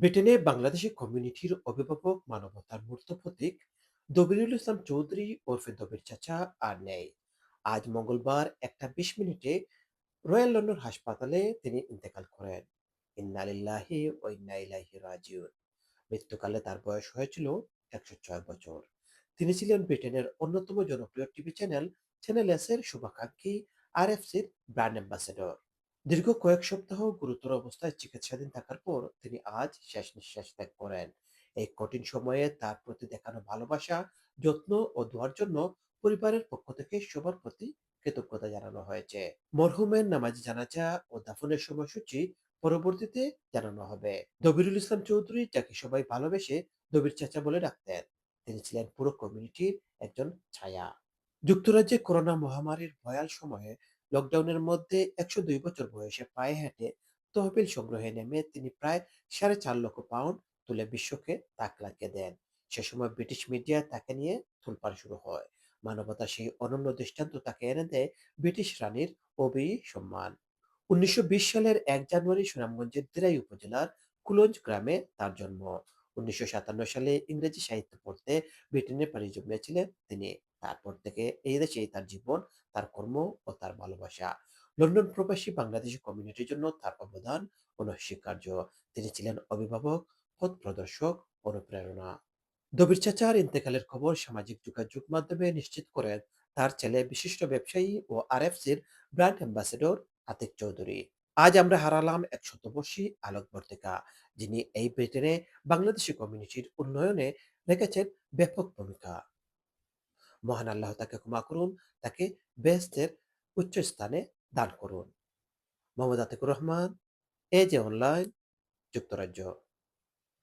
ব্রিটেনে বাংলাদেশি কমিউনিটির অভিভাবক মানবতার মূর্ত প্রতীক দবিরুল ইসলাম চৌধুরী, ওরফে দবির চাচা আর নেই। আজ মঙ্গলবার একটা বিশ মিনিটে রয়্যাল লন্ডন হাসপাতালে তিনি ইন্তেকাল করেন। ইন্নালিল্লাহি ও ইন্না ইলাইহি রাজিউন। মৃত্যুকালে তার বয়স হয়েছিল একশো ছয় বছর। তিনি ছিলেন ব্রিটেনের অন্যতম জনপ্রিয় টিভি চ্যানেল চ্যানেল এস এর শুভাকাঙ্ক্ষী, আর এফ সির ব্র্যান্ড অ্যাম্বাসেডর। দীর্ঘ কয়েক সপ্তাহ গুরুতর অবস্থায় চিকিৎসাধীন থাকার পর তিনি আজ শেষ নিঃশ্বাস ত্যাগ করেন। এই কঠিন সময়ে তার প্রতি দেখানো ভালোবাসা, যত্ন ও দোয়ার জন্য পরিবারের পক্ষ থেকে সবার প্রতি কৃতজ্ঞতা জানানো হয়েছে। মরহুমের নামাজি জানাজা ও দাফনের সময়সূচি পরবর্তীতে জানানো হবে। দবিরুল ইসলাম চৌধুরী যাকে সবাই ভালোবেসে দবির চাচা বলে ডাকতেন, তিনি ছিলেন পুরো কমিউনিটির একজন ছায়া। যুক্তরাজ্যে করোনা মহামারীর ভয়াল সময়ে লকডাউনের মধ্যে একশো দুই বছর বয়সে পায়ে হেঁটে তহবিল সংগ্রহে নেমে তিনি প্রায় সাড়ে চার লক্ষ পাউন্ড তুলে বিশ্বকে তাক লাগিয়ে দেন। সে সময় ব্রিটিশ মিডিয়া তাকে নিয়ে তোলপাড় শুরু হয়। মানবতার সেই অনন্য দৃষ্টান্ত তাকে এনে দেয় ব্রিটিশ রানীর অবিই সম্মান উনিশশো বিশ সালের এক জানুয়ারি সুনামগঞ্জের দিরাই উপজেলার কুলঞ্জ গ্রামে তার জন্ম। উনিশশো সাতান্ন সালে ইংরেজি সাহিত্য পড়তে ব্রিটেনে পাড়ি জমিয়েছিলেন তিনি। তারপর থেকে এই দেশেই তার জীবন, তার কর্ম ও তার ভালোবাসা। লন্ডন প্রবাসী বাংলাদেশি কমিউনিটির জন্য তার অবদান, অনস্বীকার্য। তিনি ছিলেন অভিভাবক, পথ প্রদর্শক, অনুপ্রেরণা। দবির চাচার ইন্তেকালের খবর সামাজিক যোগাযোগ মাধ্যমে নিশ্চিত করেন তার ছেলে বিশিষ্ট ব্যবসায়ী ও আরএফসির ব্র্যান্ড অ্যাম্বাসেডর আতিক চৌধুরী। আজ আমরা হারালাম এক শতবর্ষী আলোকবর্তিকা, যিনি এই ব্রিটেনে বাংলাদেশি কমিউনিটির উন্নয়নে রেখেছেন ব্যাপক ভূমিকা। মহান আল্লাহ তাকে ক্ষমা করুন, তাকে বেস্টের উচ্চ স্থানে দান করুন। মোহাম্মদ আতিকুর রহমান, এ যে অনলাইন, যুক্তরাজ্য।